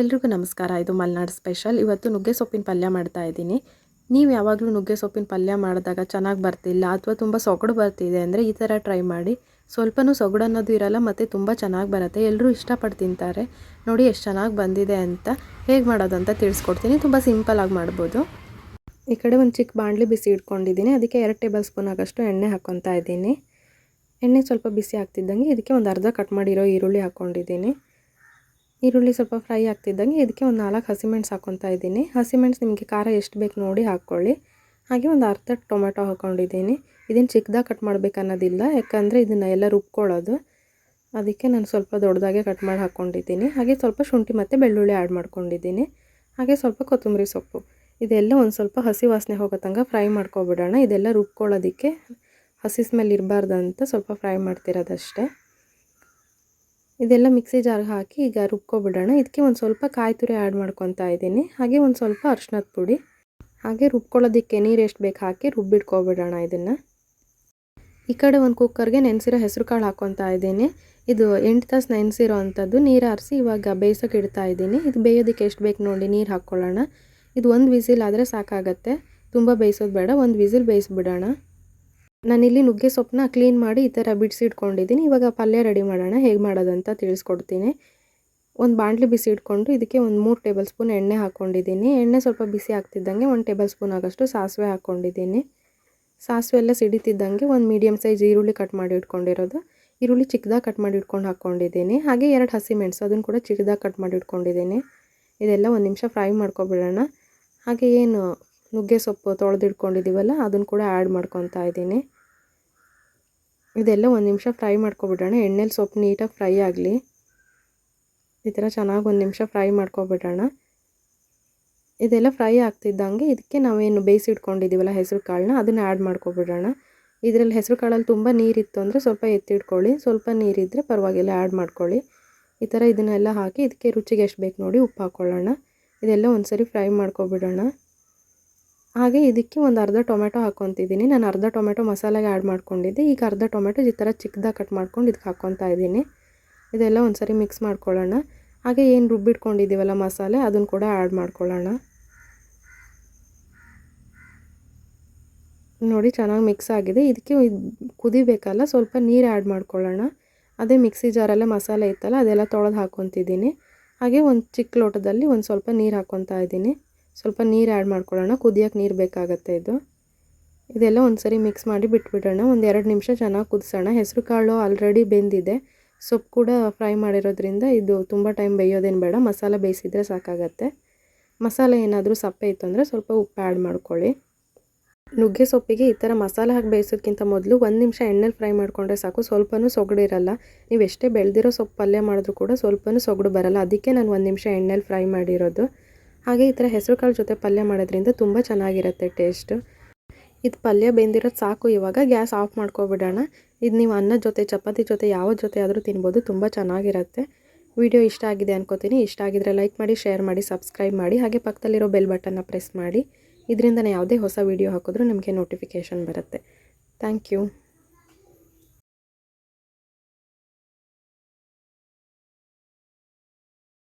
ಎಲ್ರಿಗೂ ನಮಸ್ಕಾರ. ಇದು ಮಲೆನಾಡು ಸ್ಪೆಷಲ್. ಇವತ್ತು ನುಗ್ಗೆ ಸೊಪ್ಪಿನ ಪಲ್ಯ ಮಾಡ್ತಾ ಇದ್ದೀನಿ. ನೀವು ಯಾವಾಗಲೂ ನುಗ್ಗೆ ಸೊಪ್ಪಿನ ಪಲ್ಯ ಮಾಡಿದಾಗ ಚೆನ್ನಾಗಿ ಬರ್ತಿಲ್ಲ ಅಥವಾ ತುಂಬ ಸೊಗಡು ಬರ್ತಿದೆ ಅಂದರೆ ಈ ಥರ ಟ್ರೈ ಮಾಡಿ. ಸ್ವಲ್ಪನೂ ಸೊಗಡು ಅನ್ನೋದು ಇರಲ್ಲ, ಮತ್ತು ತುಂಬ ಚೆನ್ನಾಗಿ ಬರುತ್ತೆ. ಎಲ್ಲರೂ ಇಷ್ಟಪಟ್ಟು ತಿಂತಾರೆ. ನೋಡಿ ಎಷ್ಟು ಚೆನ್ನಾಗಿ ಬಂದಿದೆ ಅಂತ. ಹೇಗೆ ಮಾಡೋದು ಅಂತ ತಿಳಿಸ್ಕೊಡ್ತೀನಿ. ತುಂಬ ಸಿಂಪಲಾಗಿ ಮಾಡ್ಬೋದು. ಈ ಕಡೆ ಒಂದು ಚಿಕ್ಕ ಬಾಣಲಿ ಬಿಸಿ ಇಟ್ಕೊಂಡಿದ್ದೀನಿ. ಅದಕ್ಕೆ ಎರಡು ಟೇಬಲ್ ಸ್ಪೂನ್ ಆಗಷ್ಟು ಎಣ್ಣೆ ಹಾಕ್ಕೊತಾ ಇದ್ದೀನಿ. ಎಣ್ಣೆ ಸ್ವಲ್ಪ ಬಿಸಿ ಆಗ್ತಿದ್ದಂಗೆ ಇದಕ್ಕೆ ಒಂದು ಅರ್ಧ ಕಟ್ ಮಾಡಿರೋ ಈರುಳ್ಳಿ ಹಾಕ್ಕೊಂಡಿದ್ದೀನಿ ಈರುಳ್ಳಿ ಸ್ವಲ್ಪ ಫ್ರೈ ಆಗ್ತಿದ್ದಂಗೆ ಇದಕ್ಕೆ ಒಂದು ನಾಲ್ಕು ಹಸಿಮೆಣ್ಸು ಹಾಕ್ಕೊತಾ ಇದ್ದೀನಿ. ಹಸಿಮೆಣ್ಸು ನಿಮಗೆ ಖಾರ ಎಷ್ಟು ಬೇಕು ನೋಡಿ ಹಾಕ್ಕೊಳ್ಳಿ. ಹಾಗೆ ಒಂದು ಅರ್ಧ ಟೊಮೆಟೊ ಹಾಕ್ಕೊಂಡಿದ್ದೀನಿ ಇದನ್ನು ಚಿಕ್ಕದಾಗಿ ಕಟ್ ಮಾಡಬೇಕು ಅನ್ನೋದಿಲ್ಲ ಯಾಕಂದರೆ ಇದನ್ನು ಎಲ್ಲ ರುಬ್ಕೊಳ್ಳೋದು. ಅದಕ್ಕೆ ನಾನು ಸ್ವಲ್ಪ ದೊಡ್ಡದಾಗೆ ಕಟ್ ಮಾಡಿ ಹಾಕ್ಕೊಂಡಿದ್ದೀನಿ ಹಾಗೆ ಸ್ವಲ್ಪ ಶುಂಠಿ ಮತ್ತು ಬೆಳ್ಳುಳ್ಳಿ ಆ್ಯಡ್ ಮಾಡ್ಕೊಂಡಿದ್ದೀನಿ. ಹಾಗೆ ಸ್ವಲ್ಪ ಕೊತ್ತಂಬರಿ ಸೊಪ್ಪು. ಇದೆಲ್ಲ ಒಂದು ಸ್ವಲ್ಪ ಹಸಿ ವಾಸನೆ ಹೋಗೋ ತನಕ ಫ್ರೈ ಮಾಡ್ಕೊಬಿಡೋಣ. ಇದೆಲ್ಲ ರುಬ್ಕೊಳ್ಳೋದಕ್ಕೆ ಹಸಿ ಸ್ಮೆಲ್ ಇರಬಾರ್ದಂತ ಸ್ವಲ್ಪ ಫ್ರೈ ಮಾಡ್ತಿರೋದಷ್ಟೇ. ಇದೆಲ್ಲ ಮಿಕ್ಸಿ ಜಾರ್ಗೆ ಹಾಕಿ ಈಗ ರುಬ್ಕೊಬಿಡೋಣ. ಇದಕ್ಕೆ ಒಂದು ಸ್ವಲ್ಪ ಕಾಯಿ ತುರಿ ಆ್ಯಡ್ ಮಾಡ್ಕೊತಾ ಇದ್ದೀನಿ. ಹಾಗೆ ಒಂದು ಸ್ವಲ್ಪ ಅರ್ಶಿನದ ಪುಡಿ. ಹಾಗೆ ರುಬ್ಕೊಳ್ಳೋದಕ್ಕೆ ನೀರು ಎಷ್ಟು ಬೇಕು ಹಾಕಿ ರುಬ್ಬಿಟ್ಕೊಬಿಡೋಣ ಇದನ್ನು. ಈ ಕಡೆ ಒಂದು ಕುಕ್ಕರ್ಗೆ ನೆನೆಸಿರೋ ಹೆಸರು ಕಾಳು ಹಾಕ್ಕೊತಾ ಇದ್ದೀನಿ. ಇದು ಎಂಟು ತಾಸು ನೆನೆಸಿರೋ ಅಂಥದ್ದು. ನೀರು ಆರಿಸಿ ಇವಾಗ ಬೇಯಿಸೋಕೆ ಇಡ್ತಾ ಇದ್ದೀನಿ. ಇದು ಬೇಯೋದಕ್ಕೆ ಎಷ್ಟು ಬೇಕು ನೋಡಿ ನೀರು ಹಾಕ್ಕೊಳ್ಳೋಣ. ಇದು ಒಂದು ವಿಸಿಲ್ ಆದರೆ ಸಾಕಾಗತ್ತೆ. ತುಂಬ ಬೇಯಿಸೋದು ಬೇಡ. ಒಂದು ವಿಸಿಲ್ ಬೇಯಿಸ್ಬಿಡೋಣ. ನಾನಿಲ್ಲಿ ನುಗ್ಗೆ ಸೊಪ್ಪನ್ನ ಕ್ಲೀನ್ ಮಾಡಿ ಈ ಥರ ಬಿಡಿಸಿಟ್ಕೊಂಡಿದ್ದೀನಿ ಇವಾಗ ಪಲ್ಯ ರೆಡಿ ಮಾಡೋಣ. ಹೇಗೆ ಮಾಡೋದಂತ ತಿಳಿಸ್ಕೊಡ್ತೀನಿ. ಒಂದು ಬಾಣಲಿ ಬಿಸಿ ಇಟ್ಕೊಂಡು ಇದಕ್ಕೆ ಒಂದು ಮೂರು ಟೇಬಲ್ ಸ್ಪೂನ್ ಎಣ್ಣೆ ಹಾಕ್ಕೊಂಡಿದ್ದೀನಿ. ಎಣ್ಣೆ ಸ್ವಲ್ಪ ಬಿಸಿ ಆಗ್ತಿದ್ದಂಗೆ ಒಂದು ಟೇಬಲ್ ಸ್ಪೂನ್ ಆಗೋಷ್ಟು ಸಾಸಿವೆ ಹಾಕ್ಕೊಂಡಿದ್ದೀನಿ. ಸಾಸಿವೆ ಎಲ್ಲ ಸಿಡಿತಿದ್ದಂಗೆ ಒಂದು ಮೀಡಿಯಮ್ ಸೈಜ್ ಈರುಳ್ಳಿ ಕಟ್ ಮಾಡಿ ಇಟ್ಕೊಂಡಿರೋದು. ಈರುಳ್ಳಿ ಚಿಕ್ಕದಾಗಿ ಕಟ್ ಮಾಡಿ ಇಟ್ಕೊಂಡು ಹಾಕ್ಕೊಂಡಿದ್ದೀನಿ. ಹಾಗೆ ಎರಡು ಹಸಿ ಮೆಣಸು ಅದನ್ನು ಕೂಡ ಚಿಕ್ಕದಾಗಿ ಕಟ್ ಮಾಡಿ ಇಟ್ಕೊಂಡಿದ್ದೀನಿ. ಇದೆಲ್ಲ ಒಂದು ನಿಮಿಷ ಫ್ರೈ ಮಾಡ್ಕೊಬಿಡೋಣ. ಹಾಗೆ ಏನು ನುಗ್ಗೆ ಸೊಪ್ಪು ತೊಳೆದಿಟ್ಕೊಂಡಿದ್ದೀವಲ್ಲ, ಅದನ್ನು ಕೂಡ ಆ್ಯಡ್ ಮಾಡ್ಕೊತಾ ಇದ್ದೀನಿ. ಇದೆಲ್ಲ ಒಂದು ನಿಮಿಷ ಫ್ರೈ ಮಾಡ್ಕೊಬಿಡೋಣ. ಎಣ್ಣೆಲಿ ಸೊಪ್ಪು ನೀಟಾಗಿ ಫ್ರೈ ಆಗಲಿ. ಈ ಥರ ಚೆನ್ನಾಗಿ ಒಂದು ನಿಮಿಷ ಫ್ರೈ ಮಾಡ್ಕೊಬಿಡೋಣ. ಇದೆಲ್ಲ ಫ್ರೈ ಆಗ್ತಿದ್ದಂಗೆ ಇದಕ್ಕೆ ನಾವೇನು ಬೇಯಿಸಿಟ್ಕೊಂಡಿದ್ದೀವಲ್ಲ ಹೆಸರು ಕಾಳನ್ನ, ಅದನ್ನು ಆ್ಯಡ್ ಮಾಡ್ಕೊಬಿಡೋಣ. ಇದರಲ್ಲಿ ಹೆಸರು ಕಾಳಲ್ಲಿ ತುಂಬ ನೀರಿತ್ತು ಅಂದರೆ ಸ್ವಲ್ಪ ಎತ್ತಿಟ್ಕೊಳ್ಳಿ. ಸ್ವಲ್ಪ ನೀರಿದ್ದರೆ ಪರವಾಗಿಲ್ಲ, ಆ್ಯಡ್ ಮಾಡ್ಕೊಳ್ಳಿ. ಈ ಥರ ಇದನ್ನೆಲ್ಲ ಹಾಕಿ ಇದಕ್ಕೆ ರುಚಿಗೆ ಎಷ್ಟು ಬೇಕು ನೋಡಿ ಉಪ್ಪು ಹಾಕ್ಕೊಳ್ಳೋಣ. ಇದೆಲ್ಲ ಒಂದು ಸರಿ ಫ್ರೈ ಮಾಡ್ಕೊಬಿಡೋಣ. ಹಾಗೆ ಇದಕ್ಕೆ ಒಂದು ಅರ್ಧ ಟೊಮೆಟೊ ಹಾಕ್ಕೊತಿದ್ದೀನಿ ನಾನು ಅರ್ಧ ಟೊಮೆಟೊ ಮಸಾಲೆಗೆ ಆ್ಯಡ್ ಮಾಡ್ಕೊಂಡಿದ್ದೆ. ಈಗ ಅರ್ಧ ಟೊಮೆಟೊ ಈ ಥರ ಚಿಕ್ಕದಾಗಿ ಕಟ್ ಮಾಡ್ಕೊಂಡು ಇದಕ್ಕೆ ಹಾಕ್ಕೊತಾ ಇದ್ದೀನಿ. ಇದೆಲ್ಲ ಒಂದು ಸರಿ ಮಿಕ್ಸ್ ಮಾಡ್ಕೊಳ್ಳೋಣ. ಹಾಗೆ ಏನು ರುಬ್ಬಿಟ್ಕೊಂಡಿದ್ದೀವಲ್ಲ ಮಸಾಲೆ ಅದನ್ನು ಕೂಡ ಆ್ಯಡ್ ಮಾಡ್ಕೊಳ್ಳೋಣ. ನೋಡಿ ಚೆನ್ನಾಗಿ ಮಿಕ್ಸ್ ಆಗಿದೆ. ಇದಕ್ಕೆ ಕುದಿಬೇಕಲ್ಲ, ಸ್ವಲ್ಪ ನೀರು ಆ್ಯಡ್ ಮಾಡ್ಕೊಳ್ಳೋಣ. ಅದೇ ಮಿಕ್ಸಿ ಜಾರಲ್ಲೇ ಮಸಾಲೆ ಇತ್ತಲ್ಲ, ಅದೆಲ್ಲ ತೊಳೆದು ಹಾಕ್ಕೊತಿದ್ದೀನಿ ಹಾಗೆ ಒಂದು ಚಿಕ್ಕ ಲೋಟದಲ್ಲಿ ಒಂದು ಸ್ವಲ್ಪ ನೀರು ಹಾಕ್ಕೊತಾ ಇದ್ದೀನಿ. ಸ್ವಲ್ಪ ನೀರು ಆ್ಯಡ್ ಮಾಡ್ಕೊಳ್ಳೋಣ. ಕುದಿಯೋಕ್ಕೆ ನೀರು ಬೇಕಾಗತ್ತೆ ಇದು. ಇದೆಲ್ಲ ಒಂದು ಸರಿ ಮಿಕ್ಸ್ ಮಾಡಿ ಬಿಟ್ಬಿಡೋಣ. ಒಂದು ಎರಡು ನಿಮಿಷ ಚೆನ್ನಾಗಿ ಕುದಿಸೋಣ. ಹೆಸರು ಕಾಳು ಆಲ್ರೆಡಿ ಬೆಂದಿದೆ. ಸೊಪ್ಪು ಕೂಡ ಫ್ರೈ ಮಾಡಿರೋದ್ರಿಂದ ಇದು ತುಂಬ ಟೈಮ್ ಬೇಯೋದೇನು ಬೇಡ. ಮಸಾಲೆ ಬೇಯಿಸಿದರೆ ಸಾಕಾಗತ್ತೆ. ಮಸಾಲೆ ಏನಾದರೂ ಸಪ್ಪೆ ಇತ್ತು ಅಂದರೆ ಸ್ವಲ್ಪ ಉಪ್ಪು ಆ್ಯಡ್ ಮಾಡ್ಕೊಳ್ಳಿ. ನುಗ್ಗೆ ಸೊಪ್ಪಿಗೆ ಈ ಥರ ಮಸಾಲೆ ಹಾಕಿ ಬೇಯಿಸೋಕ್ಕಿಂತ ಮೊದಲು ಒಂದು ನಿಮಿಷ ಎಣ್ಣೆಲಿ ಫ್ರೈ ಮಾಡಿಕೊಂಡ್ರೆ ಸಾಕು. ಸ್ವಲ್ಪನೂ ಸೊಗಡಿರಲ್ಲ ನೀವು ಎಷ್ಟೇ ಬೆಳೆದಿರೋ ಸೊಪ್ಪು ಪಲ್ಯ ಮಾಡಿದ್ರೂ ಕೂಡ ಸ್ವಲ್ಪನೂ ಸೊಗಡು ಬರಲ್ಲ. ಅದಕ್ಕೆ ನಾನು ಒಂದು ನಿಮಿಷ ಎಣ್ಣೆಲಿ ಫ್ರೈ ಮಾಡಿರೋದು. ಹಾಗೆ ಈ ಥರ ಹೆಸರು ಕಾಳು ಜೊತೆ ಪಲ್ಯ ಮಾಡೋದ್ರಿಂದ ತುಂಬ ಚೆನ್ನಾಗಿರುತ್ತೆ ಟೇಸ್ಟು. ಇದು ಪಲ್ಯ ಬೆಂದಿರೋದು ಸಾಕು, ಇವಾಗ ಗ್ಯಾಸ್ ಆಫ್ ಮಾಡ್ಕೊಬಿಡೋಣ. ಇದು ನೀವು ಅನ್ನದ ಜೊತೆ, ಚಪಾತಿ ಜೊತೆ, ಯಾವ ಜೊತೆ ಆದರೂ ತಿನ್ಬೋದು, ತುಂಬ ಚೆನ್ನಾಗಿರುತ್ತೆ. ವಿಡಿಯೋ ಇಷ್ಟ ಆಗಿದೆ ಅನ್ಕೋತೀನಿ. ಇಷ್ಟ ಆಗಿದ್ರೆ ಲೈಕ್ ಮಾಡಿ, ಶೇರ್ ಮಾಡಿ, ಸಬ್ಸ್ಕ್ರೈಬ್ ಮಾಡಿ, ಹಾಗೆ ಪಕ್ಕದಲ್ಲಿರೋ ಬೆಲ್ ಬಟನ್ನ ಪ್ರೆಸ್ ಮಾಡಿ. ಇದರಿಂದ ಯಾವುದೇ ಹೊಸ ವೀಡಿಯೋ ಹಾಕಿದ್ರೂ ನಿಮಗೆ ನೋಟಿಫಿಕೇಷನ್ ಬರುತ್ತೆ. Thank you.